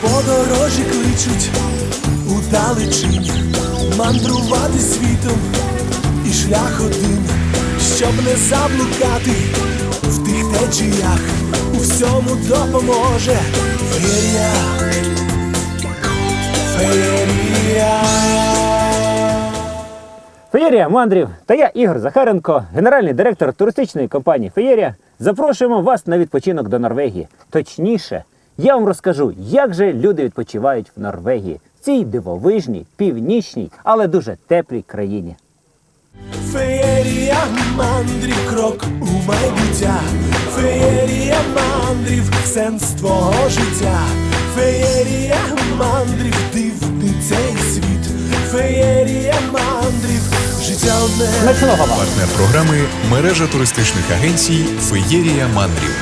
Подорожі кличуть у далечінь, мандрувати світом і шлях один, щоб не заблукати в тих течіях, у всьому допоможе феєрія, феєрія. Феєрія мандрів та я Ігор Захаренко, генеральний директор туристичної компанії Феєрія. Запрошуємо вас на відпочинок до Норвегії. Точніше, я вам розкажу, як же люди відпочивають в Норвегії, в цій дивовижній, північній, але дуже теплій країні. Феєрія мандрів, крок у майбуття, феєрія мандрів, сенс твого життя, феєрія мандрів, дивний цей світ, феєрія мандрів, життя одне. Смачного вам! Партнер програми мережа туристичних агенцій Феєрія Мандрів.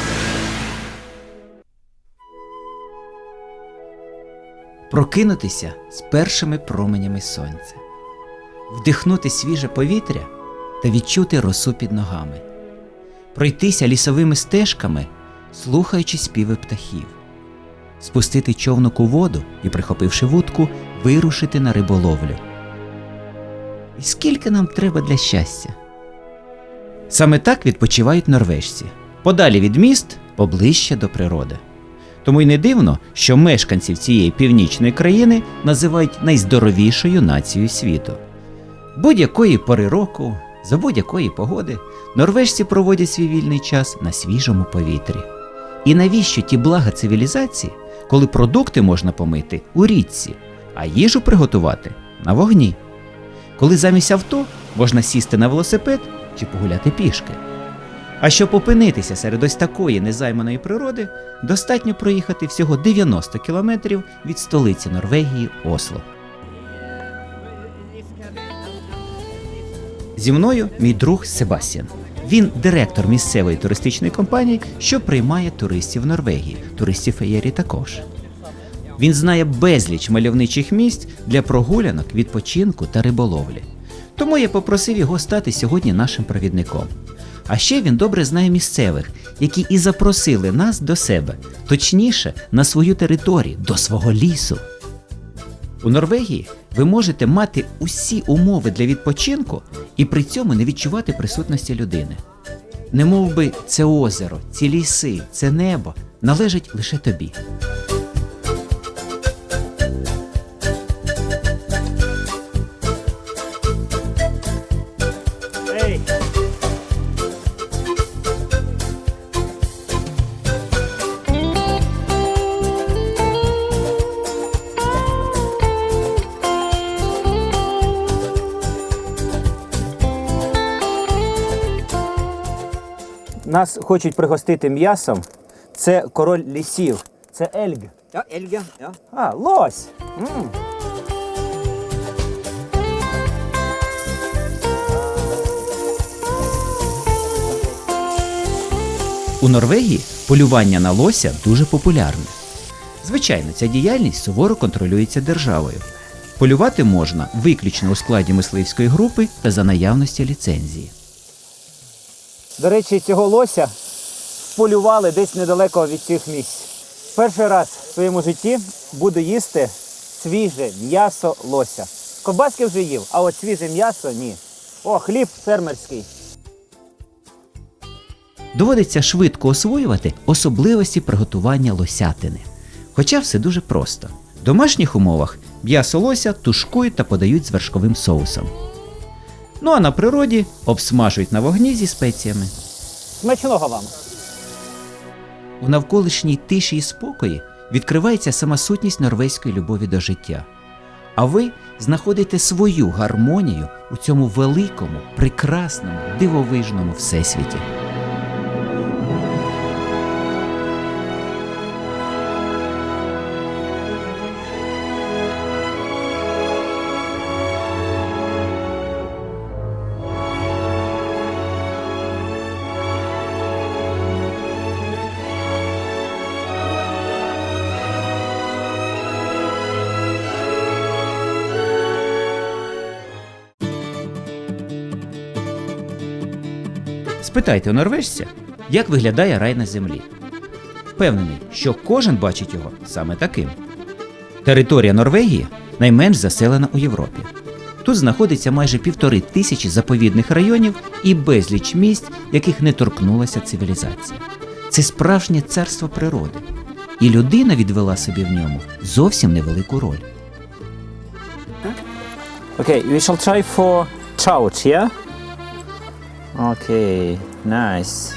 Прокинутися з першими променями сонця, вдихнути свіже повітря та відчути росу під ногами, пройтися лісовими стежками, слухаючи співи птахів, спустити човнок у воду і, прихопивши вудку, вирушити на риболовлю. І скільки нам треба для щастя? Саме так відпочивають норвежці, подалі від міст, поближче до природи. Тому й не дивно, що мешканців цієї північної країни називають найздоровішою нацією світу. Будь-якої пори року, за будь-якої погоди, норвежці проводять свій вільний час на свіжому повітрі. І навіщо ті блага цивілізації, коли продукти можна помити у річці, а їжу приготувати на вогні? Коли замість авто можна сісти на велосипед чи погуляти пішки? А щоб опинитися серед ось такої незайманої природи, достатньо проїхати всього 90 кілометрів від столиці Норвегії Осло. Зі мною мій друг Себастьян. Він директор місцевої туристичної компанії, що приймає туристів Норвегії, туристів феєрії також. Він знає безліч мальовничих місць для прогулянок, відпочинку та риболовлі. Тому я попросив його стати сьогодні нашим провідником. А ще він добре знає місцевих, які і запросили нас до себе, точніше, на свою територію, до свого лісу. У Норвегії ви можете мати усі умови для відпочинку і при цьому не відчувати присутності людини. Не мов би це озеро, ці ліси, це небо належать лише тобі. Нас хочуть пригостити м'ясом. Це король лісів. Це Ельг. Ja, elg, ja. ja. А, лось! М. У Норвегії полювання на лося дуже популярне. Звичайно, ця діяльність суворо контролюється державою. Полювати можна виключно у складі мисливської групи та за наявності ліцензії. До речі, цього лося полювали десь недалеко від цих місць. Перший раз в своєму житті буду їсти свіже м'ясо лося. Ковбаски вже їв, а от свіже м'ясо ні. О, хліб фермерський. Доводиться швидко освоювати особливості приготування лосятини. Хоча все дуже просто. В домашніх умовах м'ясо лося тушкують та подають з вершковим соусом. Ну а на природі обсмажують на вогні зі спеціями. Смачного вам! У навколишній тиші і спокої відкривається сама сутність норвезької любові до життя. А ви знаходите свою гармонію у цьому великому, прекрасному, дивовижному всесвіті. Спитайте у норвежця, як виглядає рай на землі. Впевнений, що кожен бачить його саме таким. Територія Норвегії найменш заселена у Європі. Тут знаходиться майже півтори тисячі заповідних районів і безліч місць, яких не торкнулася цивілізація. Це справжнє царство природи. І людина відвела собі в ньому зовсім невелику роль. Okay, we shall try for trout, yeah? Okay, nice.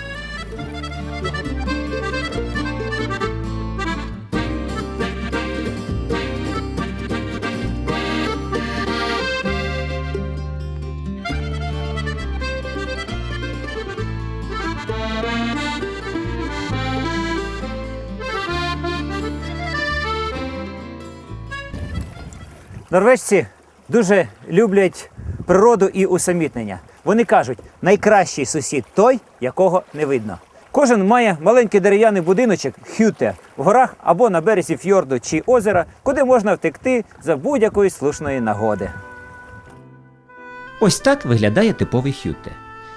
Норвежці дуже люблять природу і усамітнення. Вони кажуть, найкращий сусід той, якого не видно. Кожен має маленький дерев'яний будиночок хюте в горах або на березі фьорду чи озера, куди можна втекти за будь-якої слушної нагоди. Ось так виглядає типовий хютте.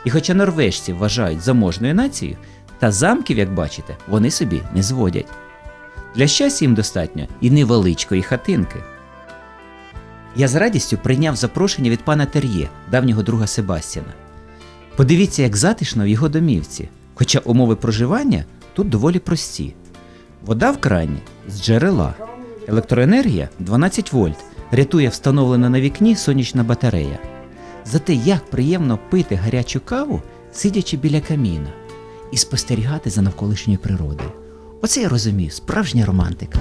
І хоча норвежці вважають заможною нацією, та замків, як бачите, вони собі не зводять. Для щастя їм достатньо і невеличкої хатинки. Я з радістю прийняв запрошення від пана Тер'є, давнього друга Себастьяна. Подивіться, як затишно в його домівці, хоча умови проживання тут доволі прості. Вода в крані з джерела, електроенергія 12 вольт, рятує встановлена на вікні сонячна батарея. Зате як приємно пити гарячу каву, сидячи біля каміна, і спостерігати за навколишньою природою. Оце я розумію, справжня романтика.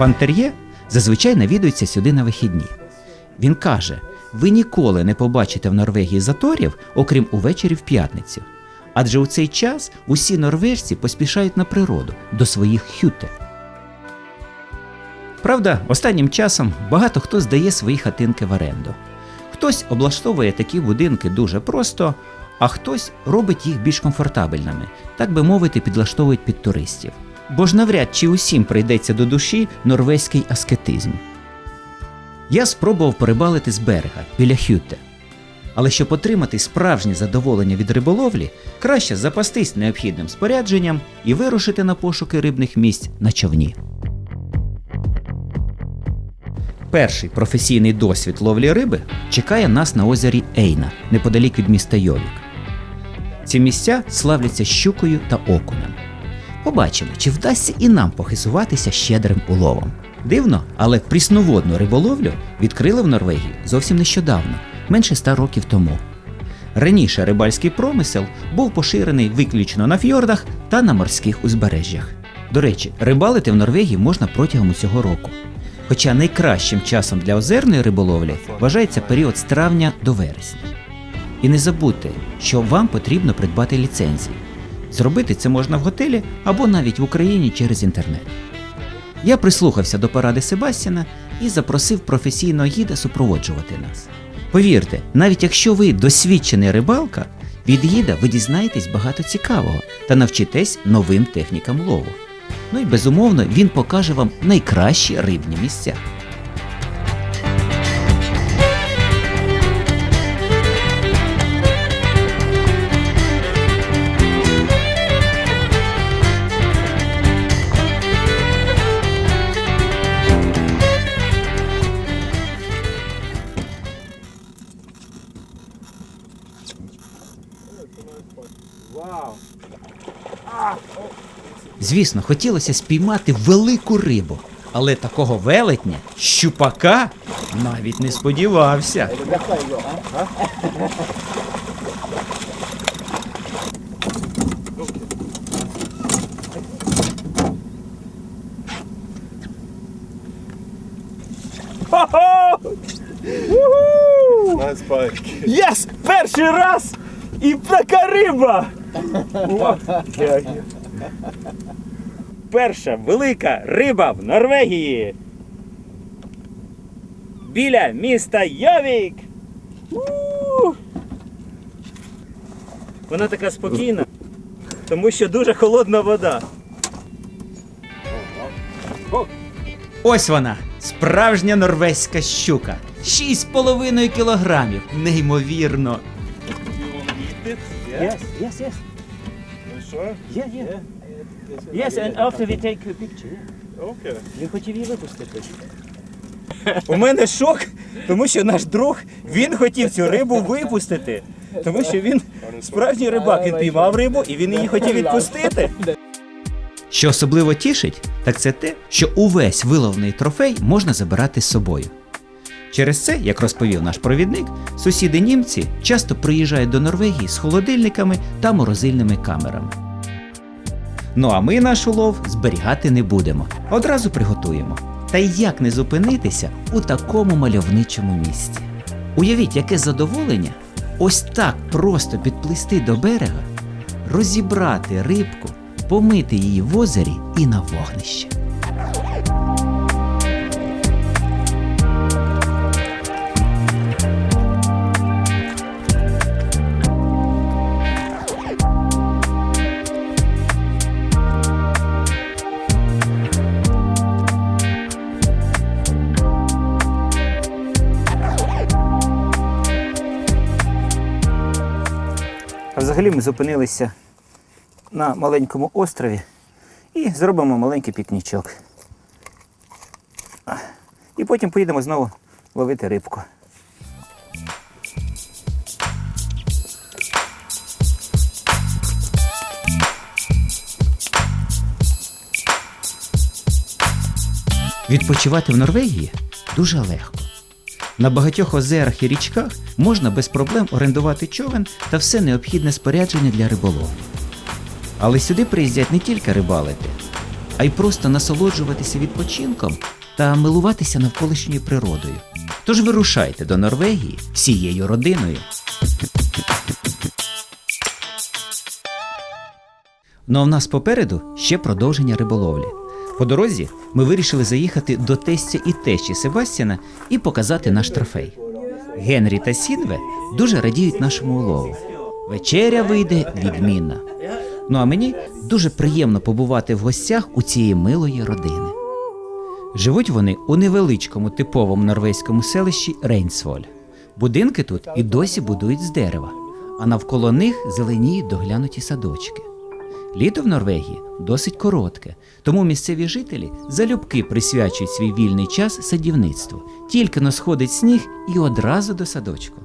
Пан Тер'є зазвичай навідується сюди на вихідні. Він каже: ви ніколи не побачите в Норвегії заторів, окрім увечері в п'ятницю. Адже у цей час усі норвежці поспішають на природу до своїх хюте. Правда, останнім часом багато хто здає свої хатинки в оренду. Хтось облаштовує такі будинки дуже просто, а хтось робить їх більш комфортабельними, так би мовити, підлаштовують під туристів. Бо ж навряд чи усім прийдеться до душі норвезький аскетизм. Я спробував порибалити з берега біля Хютте. Але щоб отримати справжнє задоволення від риболовлі, краще запастись необхідним спорядженням і вирушити на пошуки рибних місць на човні. Перший професійний досвід ловлі риби чекає нас на озері Ейна, неподалік від міста Йовік. Ці місця славляться щукою та окунем. Побачимо, чи вдасться і нам похизуватися щедрим уловом. Дивно, але прісноводну риболовлю відкрили в Норвегії зовсім нещодавно, менше ста років тому. Раніше рибальський промисел був поширений виключно на фьордах та на морських узбережжях. До речі, рибалити в Норвегії можна протягом усього року. Хоча найкращим часом для озерної риболовлі вважається період з травня до вересня. І не забудьте, що вам потрібно придбати ліцензії. Зробити це можна в готелі або навіть в Україні через інтернет. Я прислухався до поради Себастьяна і запросив професійного гіда супроводжувати нас. Повірте, навіть якщо ви досвідчений рибалка, від гіда ви дізнаєтесь багато цікавого та навчитесь новим технікам лову. Ну і безумовно він покаже вам найкращі рибні місця. Звісно, хотілося спіймати велику рибу, але такого велетня, щупака, навіть не сподівався. Єс! Перший раз! І така риба! Перша велика риба в Норвегії. Біля міста Йовік. Вона така спокійна, тому що дуже холодна вода. Ось вона, справжня норвезька щука. 6,5 кілограмів. Неймовірно. Yes, yes, yes. Yeah, yeah. Yes, and after we take a picture. Okay. Він хотів її випустити. У мене шок, тому що наш друг він хотів цю рибу випустити. Тому що він справжній рибак, він піймав рибу і він її хотів відпустити. Що особливо тішить, так це те, що увесь виловний трофей можна забирати з собою. Через це, як розповів наш провідник, сусіди німці часто приїжджають до Норвегії з холодильниками та морозильними камерами. Ну а ми наш улов зберігати не будемо, одразу приготуємо. Та як не зупинитися у такому мальовничому місці? Уявіть, яке задоволення ось так просто підплисти до берега, розібрати рибку, помити її в озері і на вогнище. Взагалі ми зупинилися на маленькому острові і зробимо маленький пікнічок. І потім поїдемо знову ловити рибку. Відпочивати в Норвегії дуже легко. На багатьох озерах і річках можна без проблем орендувати човен та все необхідне спорядження для риболовлі. Але сюди приїздять не тільки рибалити, а й просто насолоджуватися відпочинком та милуватися навколишньою природою. Тож вирушайте до Норвегії всією родиною. Ну а в нас попереду ще продовження риболовлі. По дорозі ми вирішили заїхати до тестя і тещі Себастьяна і показати наш трофей. Генрі та Сінве дуже радіють нашому улову. Вечеря вийде відмінна. Ну а мені дуже приємно побувати в гостях у цієї милої родини. Живуть вони у невеличкому типовому норвезькому селищі Рейнсволь. Будинки тут і досі будують з дерева, а навколо них зеленіють доглянуті садочки. Літо в Норвегії досить коротке, тому місцеві жителі залюбки присвячують свій вільний час садівництву. Тільки но сходить сніг і одразу до садочку.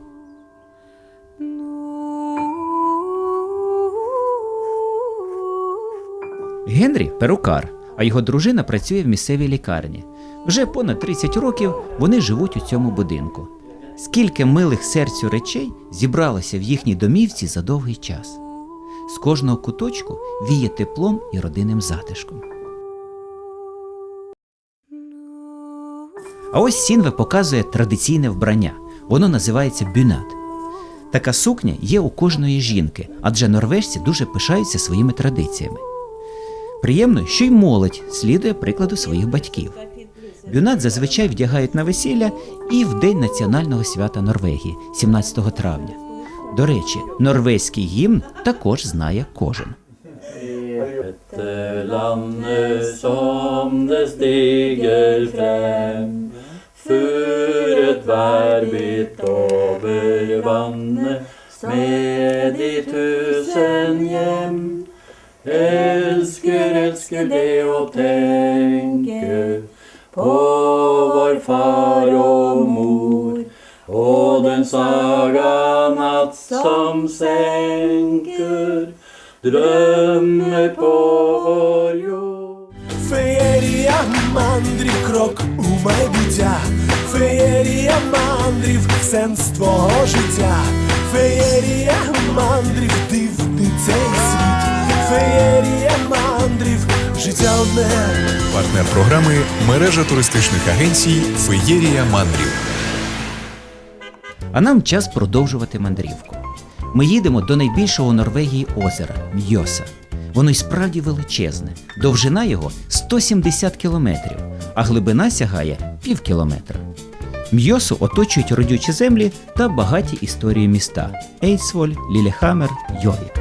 Генрі перукар, а його дружина працює в місцевій лікарні. Вже понад 30 років вони живуть у цьому будинку. Скільки милих серцю речей зібралося в їхній домівці за довгий час. З кожного куточку віє теплом і родинним затишком. А ось Сінве показує традиційне вбрання. Воно називається бюнат. Така сукня є у кожної жінки, адже норвежці дуже пишаються своїми традиціями. Приємно, що й молодь слідує прикладу своїх батьків. Бюнат зазвичай вдягають на весілля і в День національного свята Норвегії, 17 травня. До речі, норвезький гімн також знає кожен. Og den saga natt som senker Drømmer på vår jord Феєрія мандрів, крок у майбуття, феєрія мандрів, сенс твого життя, феєрія мандрів, дивний цей світ, феєрія мандрів, життя одне. Партнер програми мережа туристичних агенцій Феєрія Мандрів. А нам час продовжувати мандрівку. Ми їдемо до найбільшого Норвегії озера Мьоса. Воно й справді величезне. Довжина його 170 кілометрів, а глибина сягає пів кілометра. Мьосу оточують родючі землі та багаті історії міста Ейсволь, Лілехамер, Йовік.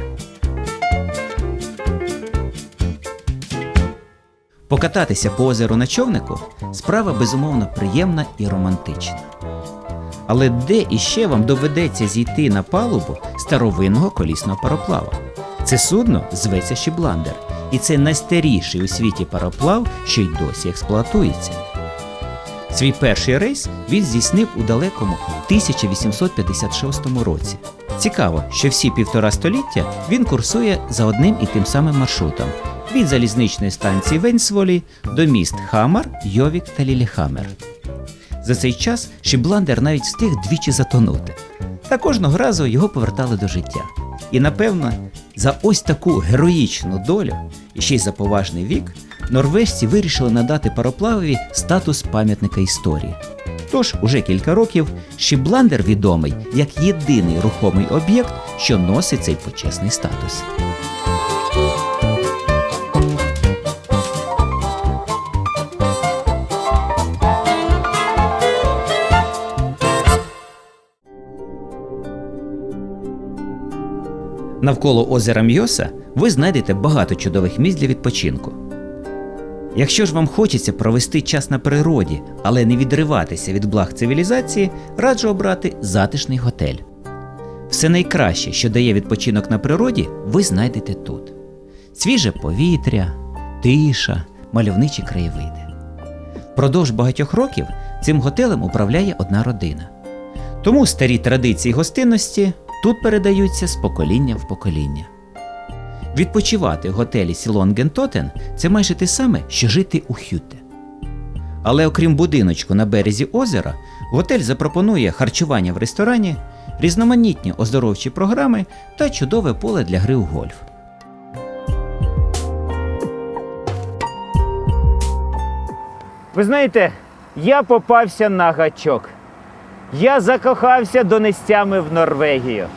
Покататися по озеру на човнику справа безумовно приємна і романтична. Але де іще вам доведеться зійти на палубу старовинного колісного пароплава? Це судно зветься Шібландер, і це найстаріший у світі пароплав, що й досі експлуатується. Свій перший рейс він здійснив у далекому 1856 році. Цікаво, що всі півтора століття він курсує за одним і тим самим маршрутом від залізничної станції Венсволі до міст Хамар, Йовік та Ліліхамер. За цей час Шібландер навіть встиг двічі затонути. Та кожного разу його повертали до життя. І напевно, за ось таку героїчну долю, і ще й за поважний вік, норвежці вирішили надати пароплавові статус пам'ятника історії. Тож уже кілька років Шібландер відомий як єдиний рухомий об'єкт, що носить цей почесний статус. Навколо озера Мйоса ви знайдете багато чудових місць для відпочинку. Якщо ж вам хочеться провести час на природі, але не відриватися від благ цивілізації, раджу обрати затишний готель. Все найкраще, що дає відпочинок на природі, ви знайдете тут: свіже повітря, тиша, мальовничі краєвиди. Впродовж багатьох років цим готелем управляє одна родина. Тому старі традиції гостинності тут передаються з покоління в покоління. Відпочивати в готелі Сілонгентотен це майже те саме, що жити у Хюте. Але окрім будиночку на березі озера, готель запропонує харчування в ресторані, різноманітні оздоровчі програми та чудове поле для гри у гольф. Ви знаєте, я попався на гачок. Я закохався донестями в Норвегію.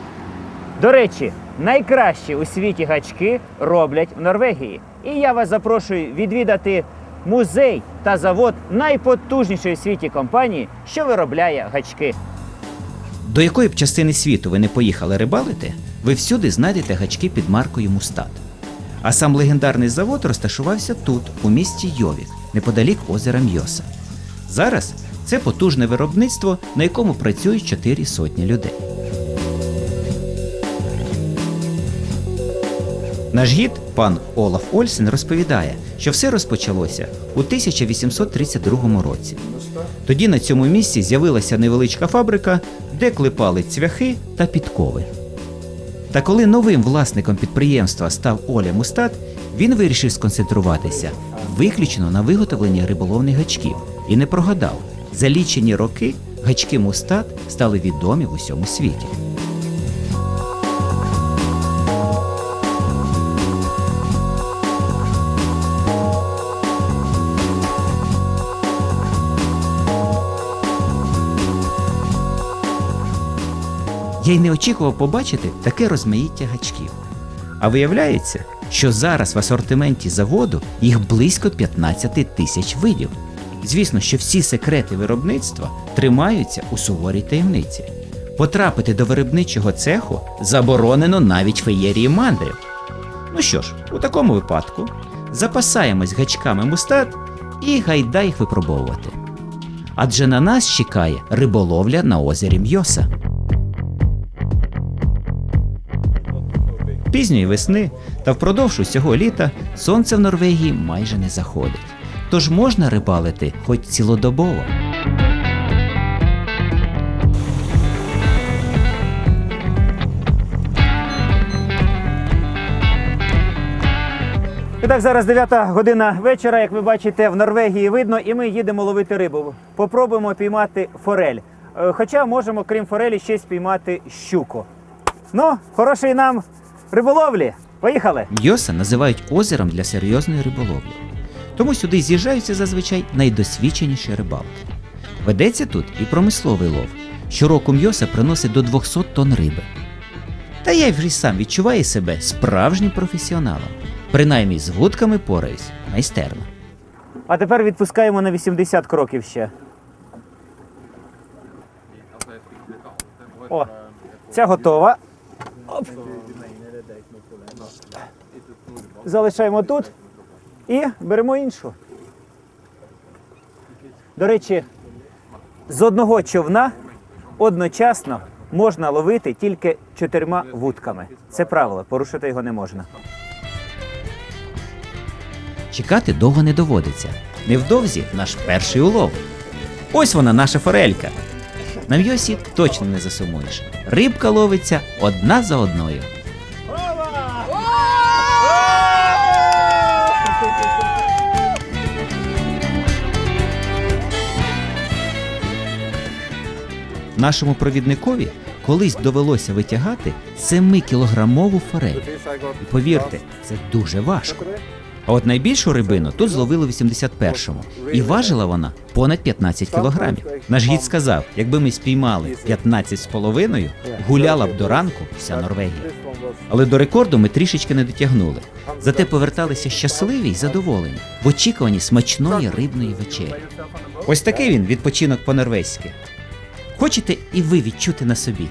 До речі, найкращі у світі гачки роблять в Норвегії. І я вас запрошую відвідати музей та завод найпотужнішої в світі компанії, що виробляє гачки. До якої б частини світу ви не поїхали рибалити, ви всюди знайдете гачки під маркою Мустат. А сам легендарний завод розташувався тут, у місті Йовік, неподалік озера Мйоса. Зараз це потужне виробництво, на якому працюють чотири сотні людей. Наш гід, пан Олаф Ольсен, розповідає, що все розпочалося у 1832 році. Тоді на цьому місці з'явилася невеличка фабрика, де клепали цвяхи та підкови. Та коли новим власником підприємства став Оля Мустат, він вирішив сконцентруватися виключно на виготовленні риболовних гачків і не прогадав. За лічені роки гачки Мустат стали відомі в усьому світі. Я й не очікував побачити таке розмаїття гачків. А виявляється, що зараз в асортименті заводу їх близько 15 тисяч видів. Звісно, що всі секрети виробництва тримаються у суворій таємниці. Потрапити до виробничого цеху заборонено навіть феєрії мандрів. Ну що ж, у такому випадку запасаємось гачками мустат і гайда їх випробовувати. Адже на нас чекає риболовля на озері Мйоса. Пізньої весни та впродовж усього літа сонце в Норвегії майже не заходить. Тож можна рибалити хоч цілодобово. І так, зараз 9 година вечора, як ви бачите, в Норвегії видно, і ми їдемо ловити рибу. Попробуємо піймати форель. Е, Хоча можемо, крім форелі, ще спіймати щуку. Ну, хорошої нам риболовлі. Поїхали! Мйоса називають озером для серйозної риболовлі. Тому сюди з'їжджаються зазвичай найдосвідченіші рибалки. Ведеться тут і промисловий лов. Щороку м'йоса приносить до 200 тонн риби. Та я вже сам відчуваю себе справжнім професіоналом. Принаймні з вудками пораюсь майстерно. А тепер відпускаємо на 80 кроків ще. О, ця готова. Оп. Залишаємо тут і беремо іншу. До речі, з одного човна одночасно можна ловити тільки чотирма вудками. Це правило, порушити його не можна. Чекати довго не доводиться. Невдовзі наш перший улов. Ось вона, наша форелька. На м'йосі точно не засумуєш. Рибка ловиться одна за одною. Нашому провідникові колись довелося витягати 7-кілограмову форель. І повірте, це дуже важко. А от найбільшу рибину тут зловили в 81-му, і важила вона понад 15 кілограмів. Наш гід сказав, якби ми спіймали 15 з половиною, гуляла б до ранку вся Норвегія. Але до рекорду ми трішечки не дотягнули. Зате поверталися щасливі й задоволені в очікуванні смачної рибної вечері. Ось такий він відпочинок по-норвезьки. Хочете і ви відчути на собі?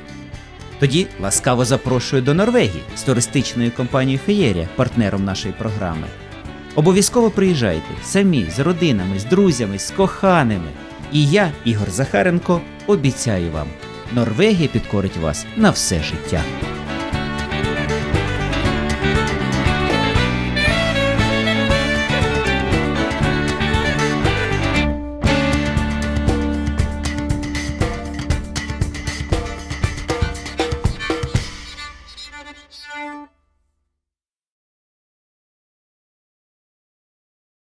Тоді ласкаво запрошую до Норвегії з туристичною компанією Феєрія, партнером нашої програми. Обов'язково приїжджайте самі з родинами, з друзями, з коханими. І я, Ігор Захаренко, обіцяю вам, Норвегія підкорить вас на все життя.